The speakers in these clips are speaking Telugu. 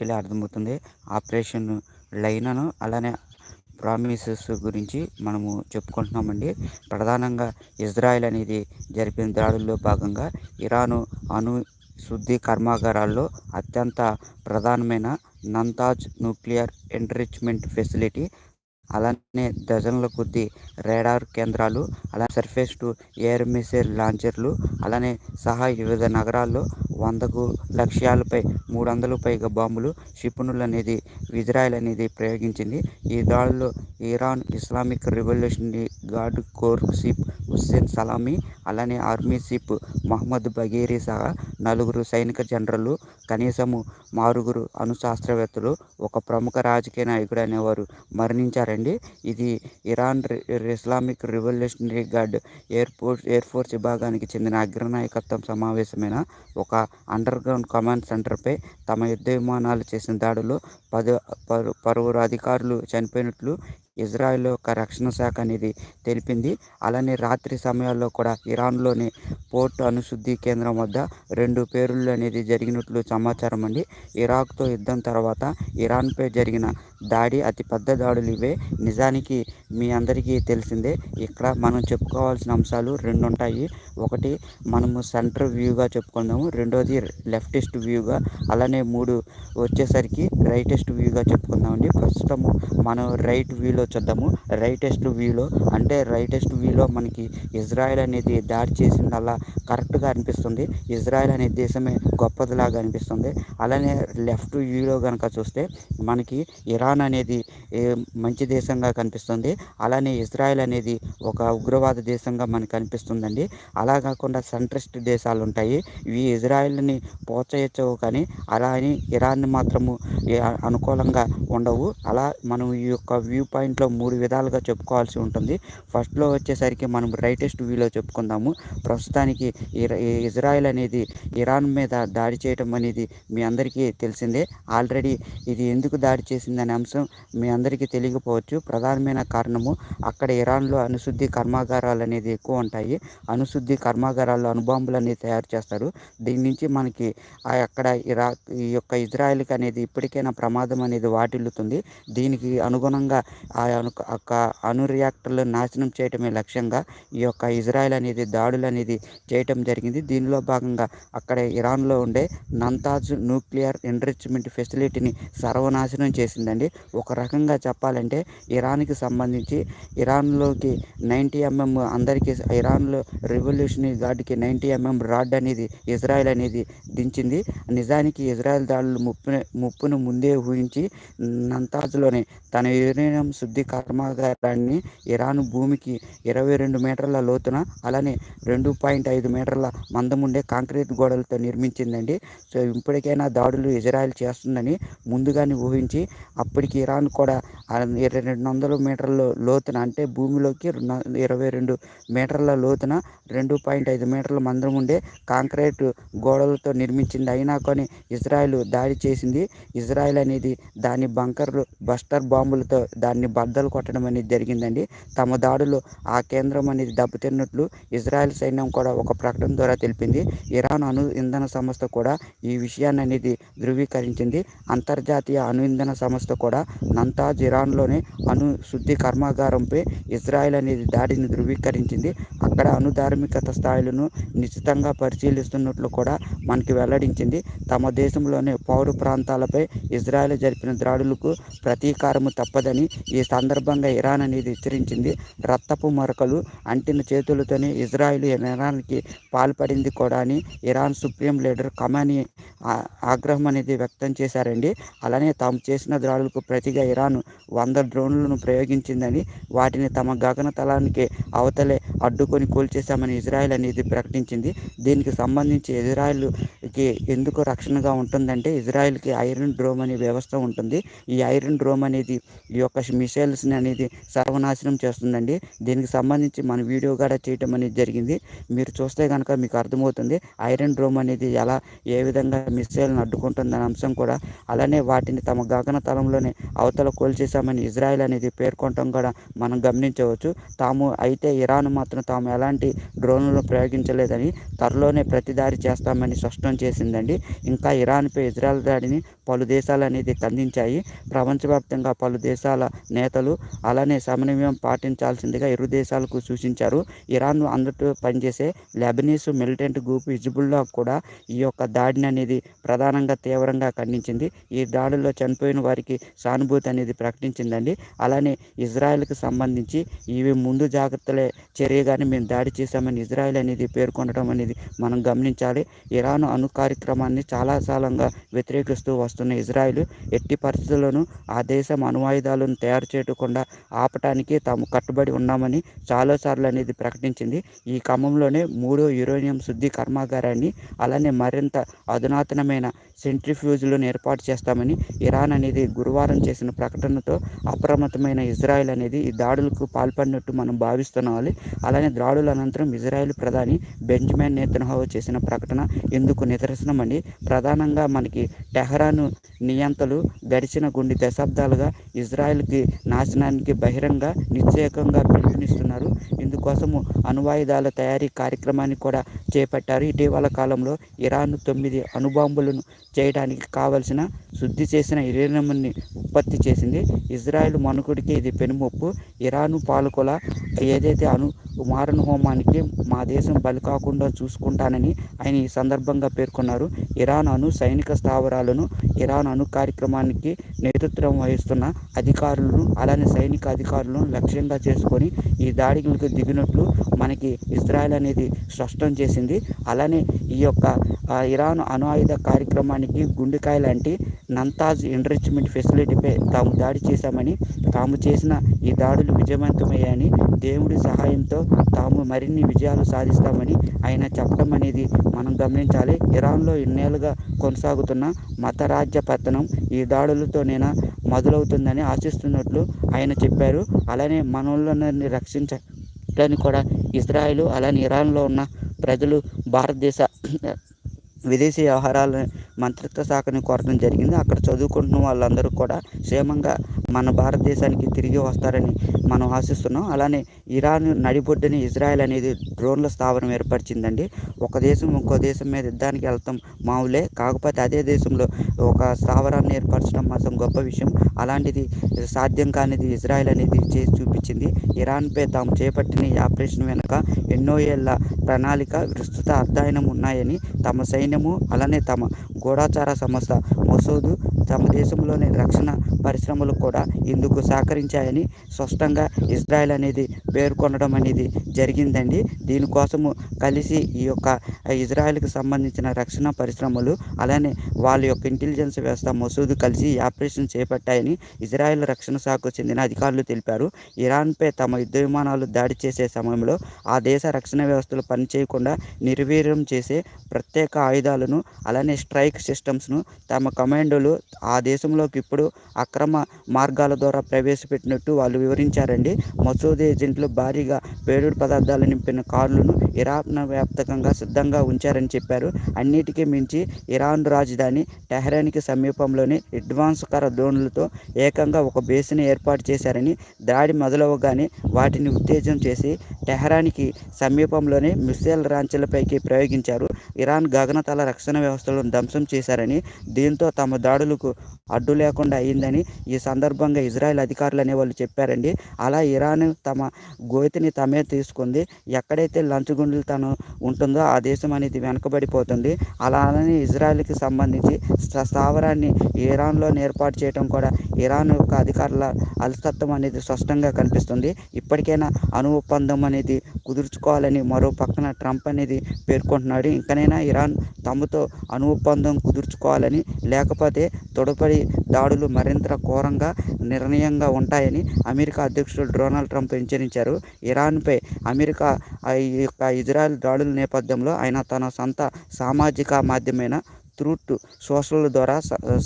వెళ్ళి అర్థమవుతుంది. ఆపరేషన్ లైనను అలానే ప్రామిసెస్ గురించి మనము చెప్పుకుంటున్నామండి. ప్రధానంగా ఇజ్రాయెల్ అనేది జరిపిన దాడుల్లో భాగంగా ఇరాను అణు శుద్ధి కర్మాగారాల్లో అత్యంత ప్రధానమైన నంతాజ్ న్యూక్లియర్ ఎంట్రిచ్మెంట్ ఫెసిలిటీ అలానే డజన్ల కొద్దీ రేడార్ కేంద్రాలు అలా సర్ఫేస్ టు ఎయిర్ మిసైల్ లాంచర్లు అలానే సహా వివిధ నగరాల్లో వందకు లక్ష్యాలపై మూడు వందలు పైగా బాంబులు క్షిపణులు అనేది ఇజ్రాయెల్ అనేది ప్రయోగించింది. ఈ దాడుల్లో Iran Islamic revolutionary guard corps chief Hossein Salami అలానే ఆర్మీ సిప్ మహమ్మద్ బగీరీ సహా నలుగురు సైనిక జనరల్లు కనీసము మారుగురు అణు శాస్త్రవేత్తలు ఒక ప్రముఖ రాజకీయ నాయకుడు అనేవారు. మరణించారండి. ఇది Iran Islamic revolutionary guard air force air force విభాగానికి చెందిన అగ్రనాయకత్వం సమావేశమైన ఒక అండర్ గ్రౌండ్ కమాండ్ సెంటర్పై తమ యుద్ధ విమానాలు చేసిన దాడులు పది పరు పలువురు అధికారులు చనిపోయినట్లు ఇజ్రాయెల్ యొక్క రక్షణ శాఖ అనేది తెలిపింది. అలానే రాత్రి సమయాల్లో కూడా ఇరాన్లోని పోర్ట్ అణుశుద్ధి కేంద్రం వద్ద రెండు పేలుళ్ళు అనేది జరిగినట్లు సమాచారం అండి. ఇరాక్తో యుద్ధం తర్వాత ఇరాన్పై జరిగిన దాడి అతి పెద్ద దాడులు ఇవే. నిజానికి మీ అందరికీ తెలిసిందే ఇక్కడ మనం చెప్పుకోవాల్సిన అంశాలు రెండు ఉంటాయి ఒకటి మనము సెంటర్ వ్యూగా చెప్పుకుందాము. రెండోది లెఫ్టిస్ట్ వ్యూగా. అలానే మూడు వచ్చేసరికి రైటెస్ట్ వ్యూగా చెప్పుకుందామండి. ప్రస్తుతము మనం రైట్ వ్యూలో చూద్దాము. రైటెస్ట్ వ్యూలో అంటే రైటెస్ట్ వ్యూలో మనకి ఇజ్రాయెల్ అనేది దాడి చేసిందల్లా కరెక్ట్గా అనిపిస్తుంది. ఇజ్రాయెల్ అనే దేశమే గొప్పదిలాగా అనిపిస్తుంది. అలానే లెఫ్ట్ వ్యూలో కనుక చూస్తే మనకి ఇరాన్ అనేది మంచి దేశంగా కనిపిస్తుంది. అలానే ఇజ్రాయెల్ అనేది ఒక ఉగ్రవాద దేశంగా మనకు కనిపిస్తుందండి అలా కాకుండా సెంట్రిస్ట్ దేశాలు ఉంటాయి. ఇవి ఇజ్రాయెల్ని ప్రోత్సహించవు కానీ అలా అని ఇరాన్ని మాత్రము అనుకూలంగా ఉండవు. అలా మనం ఈ యొక్క వ్యూ పాయింట్ దీంట్లో మూడు విధాలుగా చెప్పుకోవాల్సి ఉంటుంది. ఫస్ట్లో వచ్చేసరికి మనం రైటెస్ట్ వ్యూలో చెప్పుకుందాము. ప్రస్తుతానికి ఇజ్రాయెల్ అనేది ఇరాన్ మీద దాడి చేయటం అనేది మీ అందరికీ తెలిసిందే. ఆల్రెడీ ఇది ఎందుకు దాడి చేసిందనే అంశం మీ అందరికీ తెలియకపోవచ్చు. ప్రధానమైన కారణము అక్కడ ఇరాన్లో అనుశుద్ధి కర్మాగారాలు అనేది ఎక్కువ ఉంటాయి. అనుశుద్ధి కర్మాగారాల్లో అనుబాంబులు అనేది తయారు చేస్తారు. దీని నుంచి మనకి అక్కడ ఇరాక్ ఈ యొక్క ఇజ్రాయెల్కి అనేది ఇప్పటికైనా ప్రమాదం అనేది వాటిల్లుతుంది. దీనికి అనుగుణంగా ఆ అణు రియాక్టర్లు నాశనం చేయటమే లక్ష్యంగా ఈ యొక్క ఇజ్రాయెల్ అనేది దాడులు అనేది చేయటం జరిగింది. దీనిలో భాగంగా అక్కడ ఇరాన్లో ఉండే నంతాజ్ న్యూక్లియర్ ఎన్రిచ్మెంట్ ఫెసిలిటీని సర్వనాశనం చేసిందండి. ఒక రకంగా చెప్పాలంటే ఇరాన్కి సంబంధించి ఇరాన్లోకి నైంటీ ఎంఎం అందరికీ ఇరాన్లో రెవల్యూషనరీ గార్డ్కి నైంటీ ఎంఎం రాడ్ అనేది ఇజ్రాయెల్ అనేది దించింది. నిజానికి ఇజ్రాయెల్ దాడులు ముప్పు ముప్పును ముందే ఊహించి నంతాజ్లోనే తన యురేనియం శుద్ధి కర్మాగారాన్ని ఇరాన్ భూమికి ఇరవై రెండు మీటర్ల లోతున అలానే రెండు పాయింట్ ఐదు మీటర్ల మందముండే కాంక్రీట్ గోడలతో నిర్మించిందండి. సో ఇప్పటికైనా దాడులు ఇజ్రాయెల్ చేస్తుందని ముందుగానే ఊహించి అప్పటికి ఇరాన్ కూడా రెండు వందల మీటర్ల లోతున అంటే భూమిలోకి ఇరవై రెండు మీటర్ల లోతున రెండు పాయింట్ ఐదు మీటర్ల మందం ఉండే కాంక్రీట్ గోడలతో నిర్మించింది. అయినా కానీ ఇజ్రాయెల్ దాడి చేసింది. ఇజ్రాయెల్ అనేది దాని బంకర్లు బస్టర్ బాంబులతో దాన్ని బద్దలు కొట్టడం అనేది జరిగిందండి. తమ దాడులు ఆ కేంద్రం అనేది దెబ్బతిన్నట్లు ఇజ్రాయెల్ సైన్యం కూడా ఒక ప్రకటన ద్వారా తెలిపింది. ఇరాన్ అణు ఇంధన సంస్థ కూడా ఈ విషయాన్ని అనేది ధృవీకరించింది. అంతర్జాతీయ అణు ఇంధన సంస్థ కూడా నంతాజ్ ఇరాన్లోని అణు శుద్ధి కర్మాగారంపై ఇజ్రాయెల్ అనేది దాడిని ధృవీకరించింది. అక్కడ అణు ధార్మికత స్థాయిలను నిశ్చితంగా పరిశీలిస్తున్నట్లు కూడా మనకి వెల్లడించింది. తమ దేశంలోని పౌర ప్రాంతాలపై ఇజ్రాయెల్ జరిపిన దాడులకు ప్రతీకారము తప్పదని ఈ సందర్భంగా ఇరాన్ అనేది హెచ్చరించింది. రక్తపు మరకలు అంటిన చేతులతోనే ఇజ్రాయిల్ ఇరాన్కి పాల్పడింది కూడా అని ఇరాన్ సుప్రీం లీడర్ కమానీ ఆగ్రహం అనేది వ్యక్తం చేశారండి. అలానే తాము చేసిన దాడులకు ప్రతిగా ఇరాన్ వంద డ్రోన్లను ప్రయోగించిందని వాటిని తమ గగనతలానికి అవతలే అడ్డుకొని కూల్చేశామని ఇజ్రాయెల్ అనేది ప్రకటించింది. దీనికి సంబంధించి ఇజ్రాయెల్కి ఎందుకు రక్షణగా ఉంటుందంటే ఇజ్రాయెల్కి ఐరన్ డ్రోమ్ అనే వ్యవస్థ ఉంటుంది. ఈ ఐరన్ డ్రోమ్ అనేది ఈ యొక్క మిసైల్స్ని అనేది సర్వనాశనం చేస్తుందండి. దీనికి సంబంధించి మన వీడియో కూడా చేయటం అనేది జరిగింది. మీరు చూస్తే కనుక మీకు అర్థమవుతుంది ఐరన్ డ్రోమ్ అనేది ఎలా ఏ విధంగా మిసైల్ని అడ్డుకుంటుందనే అంశం కూడా. అలానే వాటిని తమ గగనతలంలోనే అవతల కోల్చేశామని ఇజ్రాయెల్ అనేది పేర్కొనటం కూడా మనం గమనించవచ్చు. తాము అయితే ఇరాన్ మాత్రం తాము ఎలాంటి డ్రోన్లను ప్రయోగించలేదని త్వరలోనే ప్రతిదారి చేస్తామని స్పష్టం చేసిందండి. ఇంకా ఇరాన్పై ఇజ్రాయెల్ దాడిని పలు దేశాలు అనేది ఖండించాయి. ప్రపంచవ్యాప్తంగా పలు దేశాల నేతలు అలానే సమన్వయం పాటించాల్సిందిగా ఇరు దేశాలకు సూచించారు. ఇరాన్ అందరితో పనిచేసే లెబనీస్ మిలిటెంట్ గ్రూప్ హిజ్బుల్లా కూడా ఈ యొక్క దాడిని అనేది ప్రధానంగా తీవ్రంగా ఖండించింది. ఈ దాడిలో చనిపోయిన వారికి సానుభూతి అనేది ప్రకటించిందండి. అలానే ఇజ్రాయెల్కి సంబంధించి ఇవి ముందు జాగ్రత్తలే చర్యగానే మేము దాడి చేశామని ఇజ్రాయెల్ అనేది పేర్కొనడం అనేది మనం గమనించాలి. ఇరాన్ అణు కార్యక్రమాన్ని చాలా సాలంగా వ్యతిరేకిస్తూ వస్తున్న ఇజ్రాయెల్ ఎట్టి పరిస్థితుల్లోనూ ఆ దేశం అణువాయుధాలను తయారు చేయకుండా ఆపటానికి తాము కట్టుబడి ఉన్నామని చాలాసార్లు అనేది ప్రకటించింది. ఈ క్రమంలోనే మూడో యురేనియం శుద్ధి కర్మాగారాన్ని అలానే మరింత అధునాతనమైన సెంట్రిఫ్యూజ్లను ఏర్పాటు చేస్తామని ఇరాన్ అనేది గురువారం చేసిన ప్రకటనతో అప్రమత్తమైన ఇజ్రాయెల్ అనేది ఈ దాడులకు పాల్పడినట్టు మనం భావిస్తున్నావాలి. అలానే దాడుల అనంతరం ఇజ్రాయెల్ ప్రధాని బెంజమిన్ నేతన్హావు చేసిన ప్రకటన ఎందుకు నిదర్శనం ప్రధానంగా మనకి టెహరాను నియంతలు గడిచిన గుండి దశాబ్దాలుగా ఇజ్రాయెల్కి నాశనానికి బహిరంగ నిశ్చయకంగా పిలుపునిస్తున్నారు. ఇందుకోసము అణువాయుధాల తయారీ కార్యక్రమాన్ని కూడా చేపట్టారు. ఇటీవల కాలంలో ఇరాన్ తొమ్మిది అణుబాంబులను చేయడానికి కావలసిన శుద్ధి చేసిన యురేనియంని ఉత్పత్తి చేసింది. ఇజ్రాయెల్ మనుకుడికి ఇది పెనుముప్పు. ఇరాను పాలకుల ఏదైతే అణు మారణ హోమానికి మా దేశం బలి కాకుండా చూసుకుంటానని ఆయన ఈ సందర్భంగా పేర్కొన్నారు. ఇరాన్ అణు సైనిక స్థావరాలను ఇరాన్ అణు కార్యక్రమానికి నేతృత్వం వహిస్తున్న అధికారులను అలానే సైనిక అధికారులను లక్ష్యంగా చేసుకొని ఈ దాడికి దిగినట్లు మనకి ఇజ్రాయెల్ అనేది స్పష్టం చేసింది. అలానే ఈ యొక్క ఇరాన్ అణు ఆయుధ కార్యక్రమానికి గుండెకాయ లాంటి నంతాజ్ ఎన్రిచ్మెంట్ ఫెసిలిటీపై తాము దాడి చేశామని తాము చేసిన ఈ దాడులు విజయవంతమయ్యాయని దేవుడి సహాయంతో తాము మరిన్ని విజయాలు సాధిస్తామని ఆయన చెప్పడం అనేది మనం గమనించాలి. ఇరాన్లో ఇన్నేళ్ళుగా కొనసాగుతున్న మతరాజ్య పతనం ఈ దాడులతోనైనా మొదలవుతుందని ఆశిస్తున్నట్లు ఆయన చెప్పారు. అలానే మనోళ్ళని రక్షించడానికి కూడా ఇజ్రాయెల్ అలానే ఇరాన్లో ఉన్న ప్రజలు భారతదేశ విదేశీ వ్యవహారాల మంత్రిత్వ శాఖని కోరడం జరిగింది. అక్కడ చదువుకుంటున్న వాళ్ళందరూ కూడా క్షేమంగా మన భారతదేశానికి తిరిగి వస్తారని మనం ఆశిస్తున్నాం. అలానే ఇరాన్ నడిబొడ్డుని ఇజ్రాయెల్ అనేది డ్రోన్ల స్థావరం ఏర్పరిచిందండి. ఒక దేశం ఇంకో దేశం మీద యుద్ధానికి వెళ్తాం మామూలే కాకపోతే అదే దేశంలో ఒక స్థావరాన్ని ఏర్పరచడం మాత్రం గొప్ప విషయం. అలాంటిది సాధ్యం కానిది ఇజ్రాయెల్ అనేది చేసి చూపించింది. ఇరాన్పై తాము చేపట్టిన ఈ ఆపరేషన్ వెనుక ఎన్నో ఏళ్ళ ప్రణాళిక విస్తృత అధ్యయనం ఉన్నాయని తమ సైన్యము అలానే తమ గూఢాచార సంస్థ మసూదు తమ దేశంలోని రక్షణ పరిశ్రమలు కూడా ఇందుకు సహకరించాయని స్పష్టంగా ఇజ్రాయెల్ అనేది పేర్కొనడం అనేది జరిగిందండి. దీనికోసము కలిసి ఈ యొక్క ఇజ్రాయెల్కి సంబంధించిన రక్షణ పరిశ్రమలు అలానే వాళ్ళ యొక్క ఇంటెలిజెన్స్ వ్యవస్థ మసూదు కలిసి ఈ ఆపరేషన్ చేపట్టాయని ఇజ్రాయెల్ రక్షణ శాఖకు చెందిన అధికారులు తెలిపారు. ఇరాన్పై తమ యుద్ధ విమానాలు దాడి చేసే సమయంలో ఆ దేశ రక్షణ వ్యవస్థలు పనిచేయకుండా నిర్వీర్యం చేసే ప్రత్యేక ఆయుధాలను అలానే స్ట్రైక్ సిస్టమ్స్ను తమ కమాండోలు ఆ దేశంలోకి ఇప్పుడు అక్రమ మార్గాల ద్వారా ప్రవేశపెట్టినట్టు వాళ్ళు వివరించారండి. మసూద్ ఏజెంట్లు భారీగా పేలుడు పదార్థాలు నింపిన కార్లను ఇరాన్ వ్యాప్తంగా సిద్ధంగా ఉంచారని చెప్పారు. అన్నిటికీ మించి ఇరాన్ రాజధాని టెహరాన్కి సమీపంలోని అడ్వాన్స్ కర డ్రోన్లతో ఏకంగా ఒక బేస్ని ఏర్పాటు చేశారని దాడి మొదలవగానే వాటిని ఉత్తేజం చేసి టెహరాన్కి సమీపంలోనే మిసైల్ రాంచీలపైకి ప్రయోగించారు. ఇరాన్ గగనతల రక్షణ వ్యవస్థలను ధ్వంసం చేశారని దీంతో తమ దాడులకు అడ్డు లేకుండా అయిందని ఈ సందర్భంగా ఇజ్రాయెల్ అధికారులు అనేవాళ్ళు చెప్పారండి. అలా ఇరాన్ తమ గోతిని తమే తీసుకుంది. ఎక్కడైతే లంచగొండులు తను ఉంటుందో ఆ దేశం అనేది వెనకబడిపోతుంది. అలానే ఇజ్రాయెల్కి సంబంధించి స్థావరాన్ని ఇరాన్లో ఏర్పాటు చేయడం కూడా ఇరాన్ యొక్క అధికారుల అలసత్వం అనేది స్పష్టంగా కనిపిస్తుంది. ఇప్పటికైనా అణు ఒప్పందం అనేది కుదుర్చుకోవాలని మరో పక్కన ట్రంప్ అనేది పేర్కొంటున్నాడు. ఇంకనైనా ఇరాన్ తమతో అణు ఒప్పందం కుదుర్చుకోవాలని లేకపోతే తొడపడి దాడులు మరింత ఘోరంగా నిర్ణయంగా ఉంటాయని అమెరికా అధ్యక్షుడు డొనాల్డ్ ట్రంప్ హెచ్చరించారు. ఇరాన్పై అమెరికా ఈ యొక్క ఇజ్రాయెల్ దాడుల నేపథ్యంలో ఆయన తన సొంత సామాజిక మాధ్యమైన త్రూట్ సోషల్ ద్వారా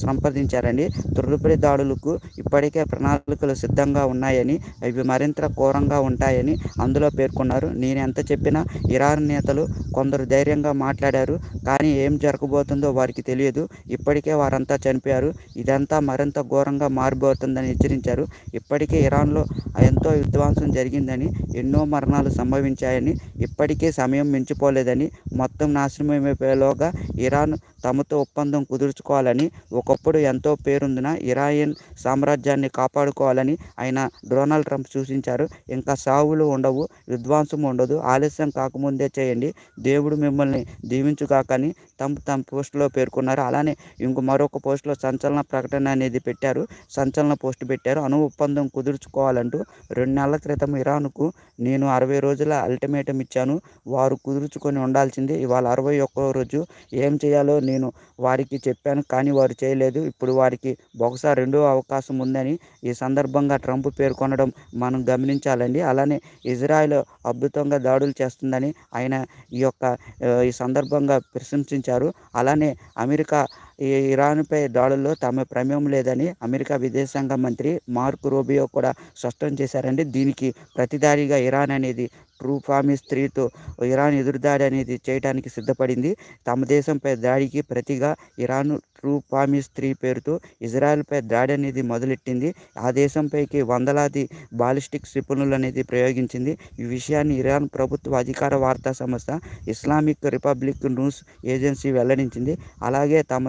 సంప్రదించారని తదుపరి దాడులకు ఇప్పటికే ప్రణాళికలు సిద్ధంగా ఉన్నాయని అవి మరింత ఘోరంగా ఉంటాయని అందులో పేర్కొన్నారు. నేను ఎంత చెప్పినా ఇరాన్ నేతలు కొందరు ధైర్యంగా మాట్లాడారు కానీ ఏం జరగబోతుందో వారికి తెలియదు. ఇప్పటికే వారంతా చనిపోయారు. ఇదంతా మరింత ఘోరంగా మారిపోతుందని హెచ్చరించారు. ఇప్పటికే ఇరాన్లో ఎంతో విధ్వంసం జరిగిందని ఎన్నో మరణాలు సంభవించాయని ఇప్పటికే సమయం మించిపోలేదని మొత్తం నాశనమైపోయేలోగా ఇరాన్ తమ తమతో ఒప్పందం కుదుర్చుకోవాలని ఒకప్పుడు ఎంతో పేరొందిన ఇరాయన్ సామ్రాజ్యాన్ని కాపాడుకోవాలని ఆయన డొనాల్డ్ ట్రంప్ సూచించారు. ఇంకా సావులు ఉండవు విధ్వంసం ఉండదు ఆలస్యం కాకముందే చేయండి దేవుడు మిమ్మల్ని దీవించుగాకని తమ తమ పోస్టులో పేర్కొన్నారు. అలానే ఇంకో మరొక పోస్టులో సంచలన ప్రకటన అనేది పెట్టారు. సంచలన పోస్ట్ పెట్టారు. అణు ఒప్పందం కుదుర్చుకోవాలంటూ రెండు నెలల క్రితం ఇరాన్కు నేను అరవై రోజుల అల్టిమేటం ఇచ్చాను. వారు కుదుర్చుకొని ఉండాల్సిందే. ఇవాళ అరవై ఒక్కో రోజు ఏం చేయాలో నేను వారికి చెప్పాను కానీ వారు చేయలేదు. ఇప్పుడు వారికి బహుశా రెండో అవకాశం ఉందని ఈ సందర్భంగా ట్రంప్ పేర్కొనడం మనం గమనించాలండి. అలానే ఇజ్రాయెల్ అద్భుతంగా దాడులు చేస్తుందని ఆయన ఈ యొక్క ఈ సందర్భంగా ప్రశంసించారు. అలానే అమెరికా ఈ ఇరాన్పై దాడుల్లో తమ ప్రమేయం లేదని అమెరికా విదేశాంగ మంత్రి మార్క్ రూబియో కూడా స్పష్టం చేశారండి. దీనికి ప్రతిదారిగా ఇరాన్ అనేది ట్రూ ప్రామిస్ త్రీతో ఇరాన్ ఎదురుదాడి అనేది చేయడానికి సిద్ధపడింది. తమ దేశంపై దాడికి ప్రతిగా ఇరాన్ ట్రూ ప్రామిస్ త్రీ పేరుతో ఇజ్రాయెల్పై దాడి అనేది మొదలెట్టింది. ఆ దేశంపైకి వందలాది బాలిస్టిక్ క్షిపణులు అనేది ప్రయోగించింది. ఈ విషయాన్ని ఇరాన్ ప్రభుత్వ అధికార వార్తా సంస్థ ఇస్లామిక్ రిపబ్లిక్ న్యూస్ ఏజెన్సీ వెల్లడించింది. అలాగే తమ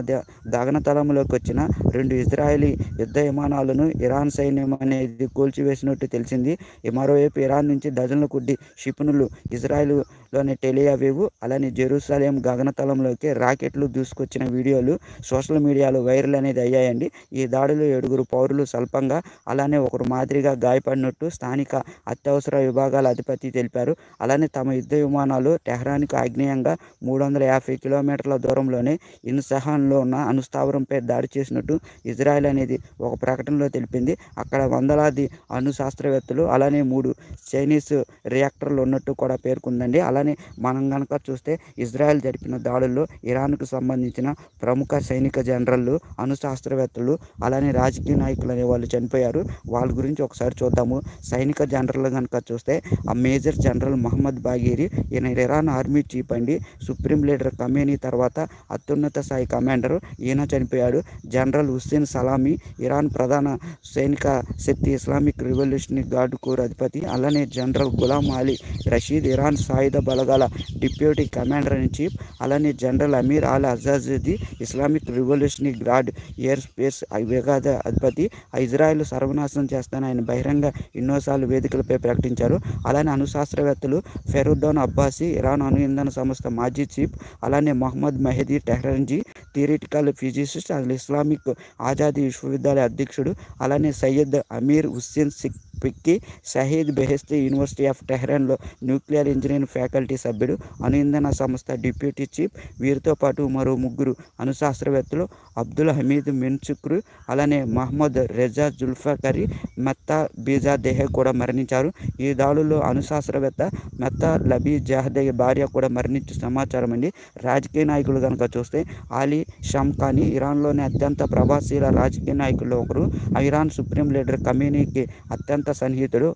గగనతలంలోకి వచ్చిన రెండు ఇజ్రాయలీ యుద్ధ విమానాలను ఇరాన్ సైన్యం అనేది కూల్చివేసినట్టు తెలిసింది. మరోవైపు ఇరాన్ నుంచి డజన్ల కొద్ది క్షిపణులు ఇజ్రాయెల్లోని టెలియావేవు అలానే జెరూసలేం గగనతలంలోకి రాకెట్లు దూసుకొచ్చిన వీడియోలు సోషల్ మీడియాలో వైరల్ అనేది అయ్యాయండి. ఈ దాడిలో ఏడుగురు పౌరులు స్వల్పంగా అలానే ఒకరు మాదిరిగా గాయపడినట్టు స్థానిక అత్యవసర విభాగాల అధిపతి తెలిపారు. అలానే తమ యుద్ధ విమానాలు టెహ్రాన్కు ఆగ్నేయంగా మూడు వందల యాభై కిలోమీటర్ల దూరంలోనే ఇన్సహాన్లో ఉన్న అనుస్థావరంపై దాడి చేసినట్టు ఇజ్రాయెల్ అనేది ఒక ప్రకటనలో తెలిపింది. అక్కడ వందలాది అణు శాస్త్రవేత్తలు అలానే మూడు చైనీస్ రియాక్టర్లు ఉన్నట్టు కూడా పేర్కొందండి. అలానే మనం కనుక చూస్తే ఇజ్రాయెల్ జరిపిన దాడుల్లో ఇరాన్కు సంబంధించిన ప్రముఖ సైనిక జనరల్లు అణు శాస్త్రవేత్తలు అలానే రాజకీయ నాయకులు అనే వాళ్ళు చనిపోయారు. వాళ్ళ గురించి ఒకసారి చూద్దాము. సైనిక జనరల్ కనుక చూస్తే ఆ మేజర్ జనరల్ మహమ్మద్ బాగీరి ఈయన ఇరాన్ ఆర్మీ చీఫ్ అండి. సుప్రీం లీడర్ కమేనీ తర్వాత అత్యున్నత స్థాయి కమాండర్ ఈయన చనిపోయాడు. జనరల్ హుస్సేన్ సలామీ ఇరాన్ ప్రధాన సైనిక శక్తి ఇస్లామిక్ రివల్యూషనరీ గార్డు కోర్ అధిపతి అలానే general Gholam Ali Rashid Iran సాయుధ బలగాల డిప్యూటీ కమాండర్ ఇన్ చీఫ్ అలానే జనరల్ అమీర్ అల్ అజాజుది Islamic revolutionary guard aerospace వేగాద అధిపతి ఇజ్రాయెల్ సర్వనాశనం చేస్తానని ఆయన బహిరంగ ఎన్నోసార్లు వేదికలపై ప్రకటించారు. అలానే అణుశాస్త్రవేత్తలు ఫెరుద్దోన్ అబ్బాసీ ఇరాన్ అణు ఇంధన సంస్థ మాజీ చీఫ్ అలానే Mohammad Mehdi Tehranchi political physicist and Islamic Azadi విశ్వవిద్యాలయ అధ్యక్షుడు అలానే సయ్యద్ అమీర్ హుస్సేన్ సిక్ పిక్కి షహీద్ బెహెస్తి యూనివర్సిటీ ఆఫ్ టెహ్రాన్లో న్యూక్లియర్ ఇంజనీరింగ్ ఫ్యాకల్టీ సభ్యుడు అణు ఇంధన సంస్థ డిప్యూటీ చీఫ్ వీరితో పాటు మరో ముగ్గురు అనుశాస్త్రవేత్తలు అబ్దుల్ హమీద్ మిన్చుక్రు అలానే మహమ్మద్ రెజా జుల్ఫాకరీ మెత్తా బీజా దేహే కూడా మరణించారు. ఈ దాడుల్లో అనుశాస్త్రవేత్త మెత్తా లబీ జహదే భార్య కూడా మరణించిన సమాచారం అండి రాజకీయ నాయకులు కనుక చూస్తే ఆలీ షమ్ఖానీ ఇరాన్లోని అత్యంత ప్రభావశీల రాజకీయ నాయకుల్లో ఒకరు. ఇరాన్ సుప్రీం లీడర్ కమీనీకి అత్యంత సన్నిహితుడు.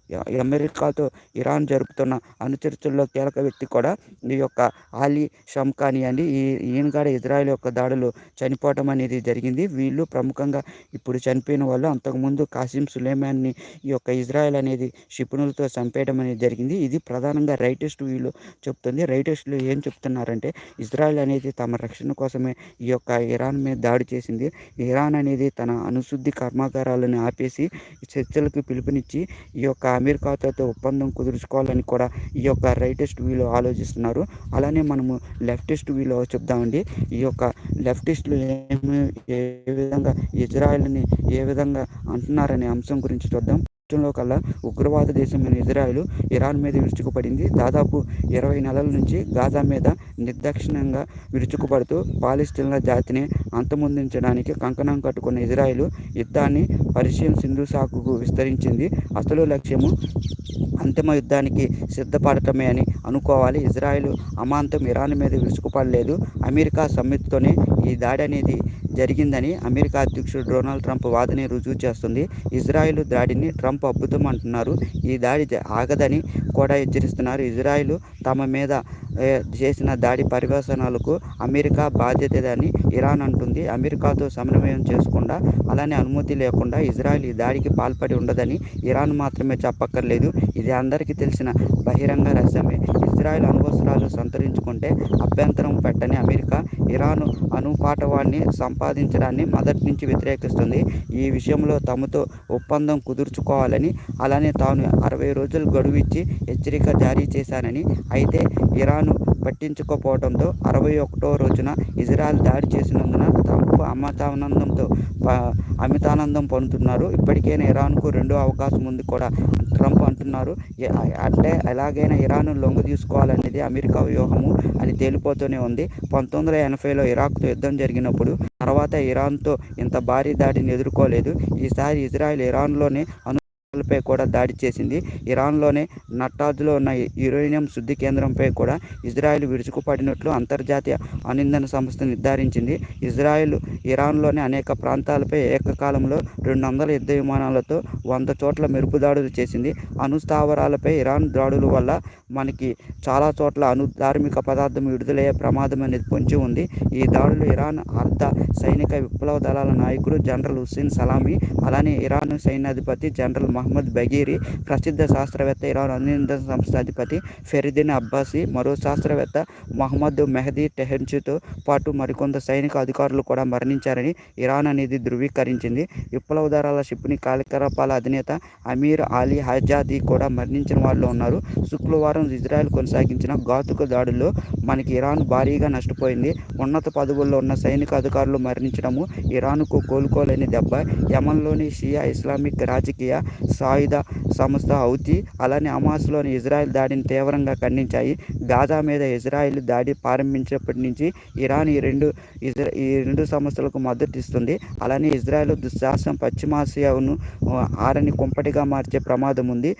అమెరికాతో ఇరాన్ జరుపుతున్న అనుచరుచుల్లో కీలక వ్యక్తి కూడా ఈ యొక్క ఆలీ షమ్ఖానీ అండి. ఈ ఈయన కూడా ఇజ్రాయెల్ యొక్క దాడులు చనిపోవటం అనేది జరిగింది. వీళ్ళు ప్రముఖంగా ఇప్పుడు చనిపోయిన వాళ్ళు అంతకుముందు కాసిం సులేమాన్ని ఈ యొక్క ఇజ్రాయెల్ అనేది క్షిపణులతో చంపేయడం అనేది జరిగింది. ఇది ప్రధానంగా రైటెస్ట్ వీళ్ళు చెప్తుంది. రైటెస్ట్లు ఏం చెప్తున్నారంటే ఇజ్రాయెల్ అనేది తమ రక్షణ కోసమే ఈ యొక్క ఇరాన్ మీద దాడి చేసింది. ఇరాన్ అనేది తన అనుశుద్ధి కర్మాగారాలను ఆపేసి చర్చలకు పిలుపునిచ్చి ఈ యొక్క అమెరికాతో ఒప్పందం కుదుర్చుకోవాలని కూడా ఈ యొక్క రైటెస్ట్ వీలో ఆలోచిస్తున్నారు. అలానే మనము లెఫ్టిస్ట్ వీలో చెప్దామండి. ఈ యొక్క లెఫ్టిస్టులు ఏమి ఏ విధంగా ఇజ్రాయెల్ని ఏ విధంగా అంటున్నారనే అంశం గురించి చూద్దాం. ప్రపంచంలో కల్లా ఉగ్రవాద దేశమైన ఇజ్రాయెల్ ఇరాన్ మీద విరుచుకుపడింది. దాదాపు ఇరవై నెలల నుంచి గాజా మీద నిర్దాక్షిణ్యంగా విరుచుకుపడుతూ పాలిస్తీన్ల జాతిని అంతమొందించడానికి కంకణం కట్టుకున్న ఇజ్రాయెల్ యుద్ధాన్ని పర్షియన్ సింధు సాకుకు విస్తరించింది. అసలు లక్ష్యము అంతిమ యుద్ధానికి సిద్ధపడటమే అని అనుకోవాలి. ఇజ్రాయెల్ అమాంతం ఇరాన్ మీద విరుచుకుపడలేదు. అమెరికా సమ్మిత్తోనే ఈ దాడి అనేది జరిగిందని అమెరికా అధ్యక్షుడు డొనాల్డ్ ట్రంప్ వాదన రుజువు చేస్తుంది. ఇజ్రాయిల్ దాడిని ట్రంప్ అద్భుతం అంటున్నారు ఈ దాడి ఆగదని కూడా హెచ్చరిస్తున్నారు. ఇజ్రాయిల్ తమ మీద చేసిన దాడి పరివేశనాలకు అమెరికా బాధ్యతదని ఇరాన్ అంటుంది. అమెరికాతో సమన్వయం చేసుకుండా అలానే అనుమతి లేకుండా ఇజ్రాయిల్ ఈ దాడికి పాల్పడి ఉండదని ఇరాన్ మాత్రమే చెప్పక్కర్లేదు. ఇది అందరికీ తెలిసిన బహిరంగ రహస్యమే. ఇజ్రాయెల్ అణ్వస్త్రాలు సంతరించుకుంటే అభ్యంతరం పెట్టని అమెరికా ఇరాన్ అణుపాటవాన్ని సంపాదించడాన్ని మొదటి నుంచి వ్యతిరేకిస్తుంది. ఈ విషయంలో తమతో ఒప్పందం కుదుర్చుకోవాలని అలానే తాను అరవై రోజులు గడువు ఇచ్చి హెచ్చరిక జారీ చేశానని అయితే ఇరాన్ పట్టించుకోపోవడంతో అరవై ఒకటో రోజున ఇజ్రాయల్ దాడి చేసినందున ట్రంప్ అమితానందంతో అమితానందం పొందుతున్నారు. ఇప్పటికైనా ఇరాన్కు రెండో అవకాశం ఉంది కూడా ట్రంప్ అంటున్నారు. అంటే ఎలాగైనా ఇరాన్ లొంగ తీసుకోవాలనేది అమెరికా వ్యూహము అని తేలిపోతూనే ఉంది. పంతొమ్మిది వందల ఎనభైలో ఇరాక్తో యుద్ధం జరిగినప్పుడు తర్వాత ఇరాన్తో ఇంత భారీ దాడిని ఎదుర్కోలేదు. ఈసారి ఇజ్రాయెల్ ఇరాన్లోనే అను పై కూడా దాడి చేసింది. ఇరాన్లోనే నట్టాజ్లో ఉన్న యురేనియం శుద్ధి కేంద్రంపై కూడా ఇజ్రాయెల్ విరుచుకుపడినట్లు అంతర్జాతీయ అనిందన సంస్థ నిర్ధారించింది. ఇజ్రాయెల్ ఇరాన్లోని అనేక ప్రాంతాలపై ఏకకాలంలో రెండు వందల యుద్ధ విమానాలతో వంద చోట్ల మెరుపు దాడులు చేసింది. అణుస్థావరాలపై ఇరాన్ దాడుల వల్ల మనకి చాలా చోట్ల అణు ధార్మిక పదార్థం విడుదలయ్యే ప్రమాదం అనేది పొంచి ఉంది. ఈ దాడులు ఇరాన్ అర్ధ సైనిక విప్లవ దళాల నాయకుడు జనరల్ హుస్సేన్ సలామీ అలానే ఇరాన్ సైన్యాధిపతి జనరల్ మహమ్మద్ బగీరి ప్రసిద్ధ శాస్త్రవేత్త ఇరాన్ అనిందన సంస్థ అధిపతి ఫెరిదిన్ అబ్బాసి మరో శాస్త్రవేత్త మహమ్మద్ మెహదీ టెహెన్చుతో పాటు మరికొంత సైనిక అధికారులు కూడా మరణించారని ఇరాన్ అనేది ధృవీకరించింది. విప్లవదారాల షిప్ని కార్యకలాపాల అధినేత అమీర్ అలీ హజాదీ కూడా మరణించిన వాళ్ళు ఉన్నారు. శుక్రవారం ఇజ్రాయెల్ కొనసాగించిన ఘాతుక దాడుల్లో మనకి ఇరాన్ భారీగా నష్టపోయింది. ఉన్నత పదవుల్లో ఉన్న సైనిక అధికారులు మరణించడము ఇరాన్కు కోలుకోలేని దెబ్బ. యమన్లోని షియా ఇస్లామిక్ రాజకీయ సాయుధ సంస్థ హౌతీ అలానే హమాస్లోని ఇజ్రాయెల్ దాడిని తీవ్రంగా ఖండించాయి. గాజా మీద ఇజ్రాయెల్ దాడి ప్రారంభించినప్పటి నుంచి ఇరాన్ ఈ రెండు ఇజ్రా ఈ రెండు సంస్థలకు మద్దతు ఇస్తుంది. అలానే ఇజ్రాయెల్ దుశ్శాసనం పశ్చిమాసియాను ఆరని కుంపటిగా మార్చే ప్రమాదం ఉంది.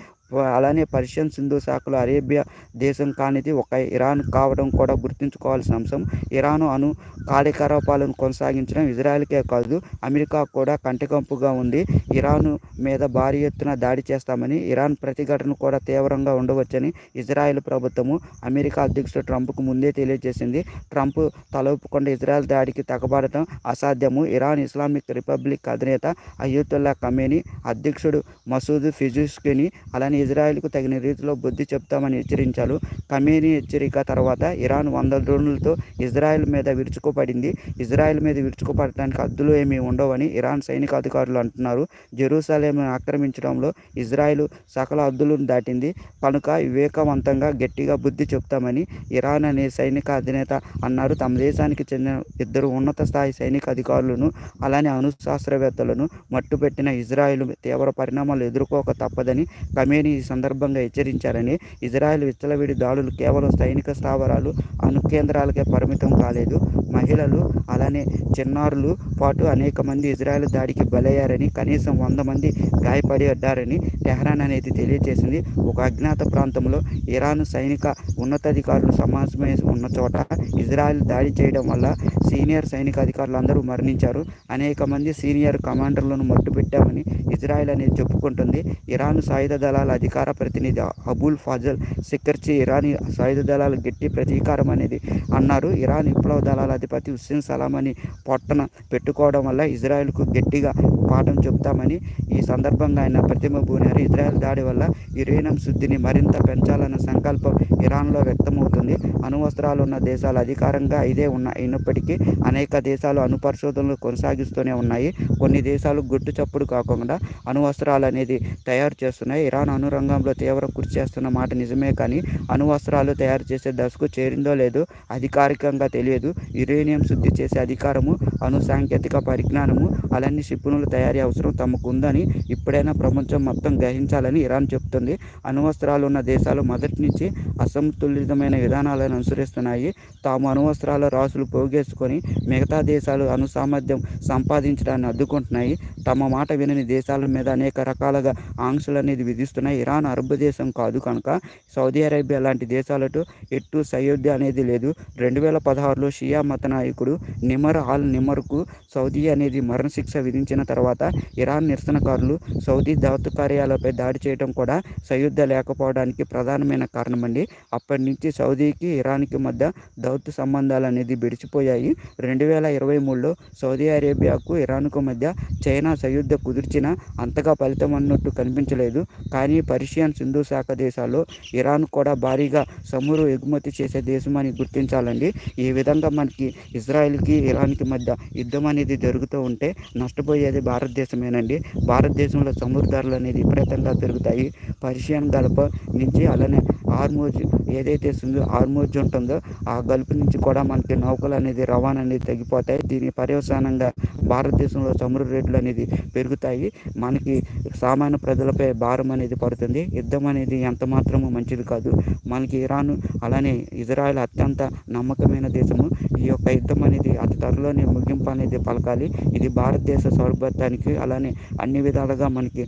అలానే పర్షియన్ సింధు శాఖలో అరేబియా దేశం కానిది ఒక ఇరాన్ కావడం కూడా గుర్తుంచుకోవాల్సిన అంశం. ఇరాను అను కార్యకలాపాలను కొనసాగించడం ఇజ్రాయెల్కే కాదు అమెరికా కూడా కంటికంపుగా ఉంది. ఇరాను మీద భారీ ఎత్తున దాడి చేస్తామని ఇరాన్ ప్రతిఘటన కూడా తీవ్రంగా ఉండవచ్చని ఇజ్రాయెల్ ప్రభుత్వము అమెరికా అధ్యక్షుడు ట్రంప్కు ముందే తెలియజేసింది. ట్రంప్ తలొప్పుకుండా ఇజ్రాయెల్ దాడికి తగబడటం అసాధ్యము. ఇరాన్ ఇస్లామిక్ రిపబ్లిక్ అధినేత అయ్యూతుల్లా కమేని అధ్యక్షుడు మసూద్ ఫిజుస్కిని అలానే ఇజ్రాయెల్కు తగిన రీతిలో బుద్ధి చెప్తామని హెచ్చరించారు. కమేని హెచ్చరిక తర్వాత ఇరాన్ వంద డ్రోన్లతో ఇజ్రాయెల్ మీద విరుచుకుపడింది. ఇజ్రాయెల్ మీద విరుచుకుపడటానికి అద్దులు ఏమీ ఉండవని ఇరాన్ సైనిక అధికారులు అంటున్నారు. జెరూసలేం ఆక్రమించడంలో ఇజ్రాయెల్ సకల హద్దులను దాటింది. కనుక వివేకవంతంగా గట్టిగా బుద్ధి చెప్తామని ఇరాన్ అనే సైనిక అధినేత అన్నారు. తమ దేశానికి చెందిన ఇద్దరు ఉన్నత స్థాయి సైనిక అధికారులను అలానే అణుశాస్త్రవేత్తలను మట్టుపెట్టిన ఇజ్రాయెల్ తీవ్ర పరిణామాలు ఎదుర్కోక తప్పదని కమేని ఈ సందర్భంగా హెచ్చరించారని ఇజ్రాయెల్ విచ్చలవిడి దాడులు కేవలం సైనిక స్థావరాలు అణు కేంద్రాలకే పరిమితం కాలేదు. మహిళలు అలానే చిన్నారులు పాటు అనేక మంది ఇజ్రాయెల్ దాడికి బలయ్యారని కనీసం వంద మంది గాయపడ్డారని టెహ్రాన్ అనేది తెలియజేసింది. ఒక అజ్ఞాత ప్రాంతంలో ఇరాన్ సైనిక ఉన్నతాధికారులు సమాజమే ఉన్న చోట ఇజ్రాయెల్ దాడి చేయడం వల్ల సీనియర్ సైనిక అధికారులు అందరూ మరణించారు. అనేక మంది సీనియర్ కమాండర్లను మట్టుపెట్టామని ఇజ్రాయెల్ అనేది చెప్పుకుంటుంది. ఇరాన్ సాయుధ దళాల అధికార ప్రతినిధి అబుల్ ఫజల్ సిక్కర్చి ఇరానీ సాయుధ దళాల గట్టి ప్రతీకారం అనేది అన్నారు. ఇరాన్ విప్లవ దళాల అధిపతి హుస్సేన్ సలాం అని పొట్టన పెట్టుకోవడం వల్ల ఇజ్రాయెల్కు గట్టిగా పాఠం చెబుతామని ఈ సందర్భంగా ఆయన ప్రతిమ బూనారు ఇజ్రాయెల్ దాడి వల్ల యురేనియం శుద్ధిని మరింత పెంచాలన్న సంకల్పం ఇరాన్లో వ్యక్తమవుతుంది. అణువస్త్రాలు ఉన్న దేశాలు అధికారంగా ఇదే ఉన్న అయినప్పటికీ అనేక దేశాలు అణు పరిశోధనలు కొనసాగిస్తూనే ఉన్నాయి. కొన్ని దేశాలు గుట్టు చప్పుడు కాకుండా అణువస్త్రాలు అనేది తయారు చేస్తున్నాయి. ఇరాన్ అణు రంగంలో తీవ్ర కృషి చేస్తున్న మాట నిజమే కానీ అణువస్త్రాలు తయారు చేసే దశకు చేరిందో లేదో అధికారికంగా తెలియదు. యురేనియం శుద్ధి చేసే అధికారము అను సాంకేతిక పరిజ్ఞానము అలాంటి షిప్పునుల తయారీ అవసరం తమకు ఉందని ఇప్పుడైనా ప్రపంచం మొత్తం గ్రహించాలని ఇరాన్ చెబుతుంది అణువస్త్రాలు ఉన్న దేశాలు మొదటి నుంచి అసమతులితమైన విధానాలను అనుసరిస్తున్నాయి. తాము అణువస్త్రాల రాసులు పోగేసుకొని మిగతా దేశాలు అణు సామర్థ్యం సంపాదించడాన్ని అడ్డుకుంటున్నాయి. తమ మాట వినని దేశాల మీద అనేక రకాలుగా ఆంక్షలు అనేది విధిస్తున్నాయి. ఇరాన్ అరబ్ దేశం కాదు కనుక సౌదీ అరేబియా లాంటి దేశాలతో ఎటు సయోధ్య అనేది లేదు. రెండు వేల పదహారులో షియా మత నాయకుడు నిమర్ ఆల్ నిమర్కు సౌదీ అనేది మరణశిక్ష విధించిన తర్వాత ఇరాన్ నిరసనకారులు సౌదీ దావత్ కార్యాలయాలపై దాడి చేయడం కూడా సయుద్ధ లేకపోవడానికి ప్రధానమైన కారణం అండి అప్పటి నుంచి సౌదీకి ఇరాన్కి మధ్య దౌత్య సంబంధాలు అనేది విడిచిపోయాయి రెండు వేల ఇరవై మూడులో సౌదీ అరేబియాకు ఇరాన్కు మధ్య చైనా సయుద్ధ కుదిర్చిన అంతగా ఫలితం అన్నట్టు కనిపించలేదు. కానీ పర్షియన్ సింధు శాఖ దేశాల్లో ఇరాన్ కూడా భారీగా సమురు ఎగుమతి చేసే దేశం అని గుర్తించాలండి. ఈ విధంగా మనకి ఇజ్రాయెల్కి ఇరాన్కి మధ్య యుద్ధం అనేది జరుగుతూ ఉంటే నష్టపోయేది భారతదేశమేనండి. భారతదేశంలో సముద్ర ధరలు అనేది విపరీతంగా పెరుగుతాయి. పర్షియన్ గల్ఫ్ నుంచి అలానే ఆర్మోజ్ ఏదైతే సింధు హార్మోజ్ ఉంటుందో ఆ గల్ఫ్ నుంచి కూడా మనకి నౌకలు అనేది రవాణా అనేది తగ్గిపోతాయి. దీని పర్యవసానంగా భారతదేశంలో చమురు రేట్లు అనేది పెరుగుతాయి. మనకి సామాన్య ప్రజలపై భారం అనేది పడుతుంది. యుద్ధం అనేది ఎంత మాత్రము మంచిది కాదు. మనకి ఇరాన్ అలానే ఇజ్రాయెల్ అత్యంత నమ్మకమైన దేశము. ఈ యొక్క యుద్ధం అనేది అతి త్వరలోనే ముగింపు అనేది పలకాలి. ఇది భారతదేశ సౌరభత్వానికి అలానే అన్ని విధాలుగా మనకి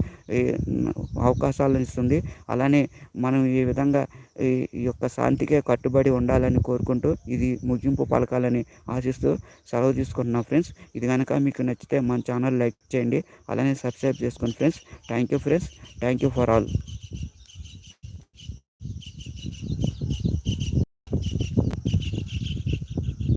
అవకాశాలను ఇస్తుంది. అలానే మనం ఈ విధంగా ఈ ఈ యొక్క శాంతికే కట్టుబడి ఉండాలని కోరుకుంటూ ఇది ముగింపు పలకాలని ఆశిస్తూ సెలవు తీసుకుంటున్నాం ఫ్రెండ్స్. ఇది కనుక మీకు నచ్చితే మన ఛానల్ లైక్ చేయండి. అలానే సబ్స్క్రైబ్ చేసుకోండి friends. Thank you friends. Thank you for all.